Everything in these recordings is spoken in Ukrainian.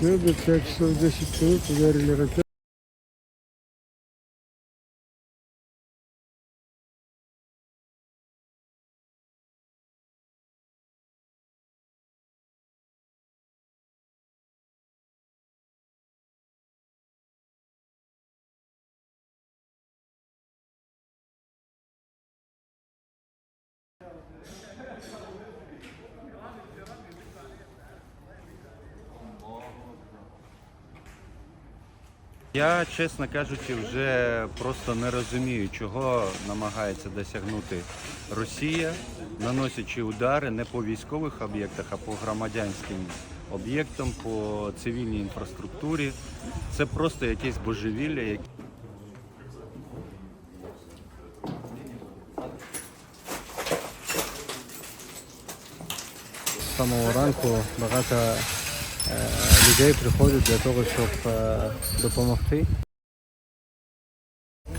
Göbek tekstil çocuk verilerek Я, чесно кажучи, вже просто не розумію, чого намагається досягнути Росія, наносячи удари не по військових об'єктах, а по громадянським об'єктам, по цивільній інфраструктурі. Це просто якесь божевілля. Самого ранку багато е, людей приходять для того, щоб е, допомогти.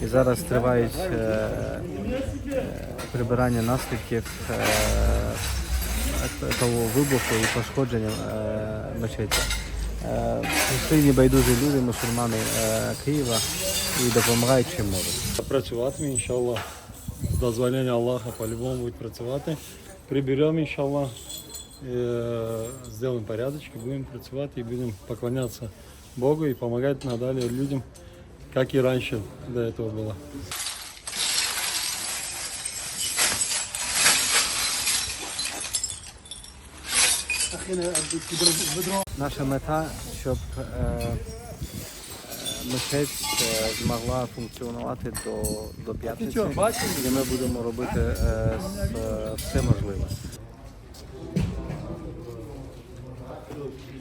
І зараз тривають е, прибирання наслідків того вибуху і пошкодження мечеті. Прийшли небайдужі люди, мусульмани Києва і допомагають чим можуть. працюватиме, іншаллах. Дозволення Аллаха по-любому будуть працювати. Приберемо, іншаллах, е, зробимо порядочки, будемо працювати і будемо поклонятися Богу і допомагати надалі людям, як і раніше до цього було. Наша мета, щоб е, е, мечеть е, змогла функціонувати до, до п'ятниці, і ми будемо робити е, все можливе. little kid.